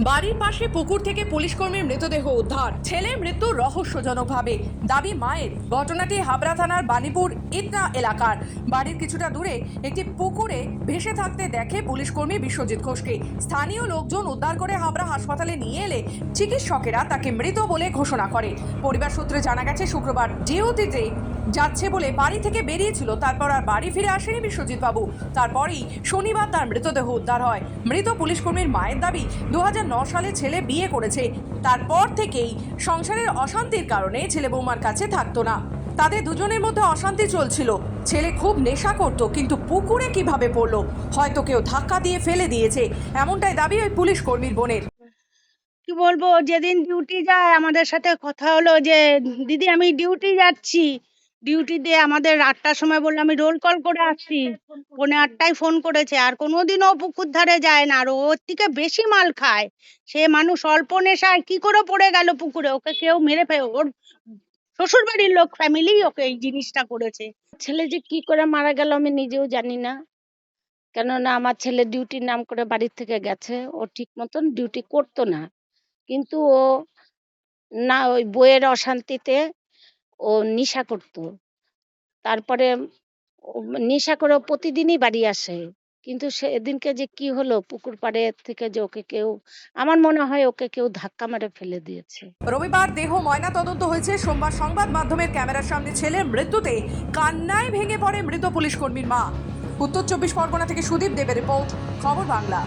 বাড়ির পাশে পুকুর থেকে পুলিশ কর্মীর মৃতদেহ উদ্ধার। ছেলে মৃত্যু রহস্যজনকভাবে। দাবি মায়ের। ঘটনাটি হাবড়া থানার বানিপুর ইতনা এলাকার। বাড়ির কিছুটা দূরে একটি পুকুরে ভেসে থাকতে দেখে পুলিশ কর্মী বিশ্বজিৎ ঘোষকে। স্থানীয় লোকজন উদ্ধার করে হাবড়া হাসপাতালে নিয়ে এলে চিকিৎসকেরা তাকে মৃত বলে ঘোষণা করে। পরিবার সূত্রে জানা গেছে, শুক্রবার ডিউটিতে যাচ্ছে বলে বাড়ি থেকে বেরিয়েছিল, তারপর আর বাড়ি ফিরে আসেনি বিশ্বজিৎ বাবু তারপরেই শনিবার তার মৃতদেহ উদ্ধার হয়। মৃত পুলিশ কর্মীর মায়ের দাবি, দু হাজার সালে ছেলে বিয়ে করেছে। তারপর থেকেই সংসারের অশান্তির কারণে ছেলে বৌমার কাছে থাকতো না। তাদের দুজনের মধ্যে অশান্তি চলছিল। ছেলে খুব নেশা করত, কিন্তু পুকুরে কীভাবে পড়ল? হয়তো কেউ ধাক্কা দিয়ে ফেলে দিয়েছে। এমনটাই দাবি ওই পুলিশ কর্মীর বোনের। কি বলব, যেদিন ডিউটি যায়, আমাদের সাথে কথা হলো যে, দিদি, আমি ডিউটি যাচ্ছি। ডিউটি দিয়ে আমাদের আটটার সময় বলল, আমি রোল কল করে আসছি। পৌনে আটটায় ফোন করেছে। আর কোনোদিনও পুকুর ধারে যায় না। আর ওর থেকে বেশি মাল খায়। সে মানুষ অল্প নেশায় কি করে পড়ে গেল পুকুরে? ওকে কেউ মেরে ফেলে, ওর শ্বশুর বাড়ির লোক ফ্যামিলি ওকে এই জিনিসটা করেছে। ছেলে যে কি করে মারা গেল আমি নিজেও জানি না। কেননা আমার ছেলে ডিউটির নাম করে বাড়ির থেকে গেছে। ও ঠিক মতন ডিউটি করতো না। কিন্তু ও না, ওই বইয়ের অশান্তিতে ও নেশা করতো। তারপরে নেশা করে প্রতিদিনই বাড়ি আসে। কিন্তু সেদিনকে যে কি হলো, পুকুর পাড়ে থেকে যে ওকে কেউ, আমার মনে হয় ওকে কেউ ধাক্কা মেরে ফেলে দিয়েছে। রবিবার দেহ ময়না তদন্ত হয়েছে। সোমবার সংবাদ মাধ্যমের ক্যামেরার সামনে ছেলের মৃত্যুতে কান্নায় ভেঙে পড়ে মৃত পুলিশ কর্মীর মা। উত্তর চব্বিশ পরগনা থেকে সুদীপ দেবের রিপোর্ট, খবর বাংলা।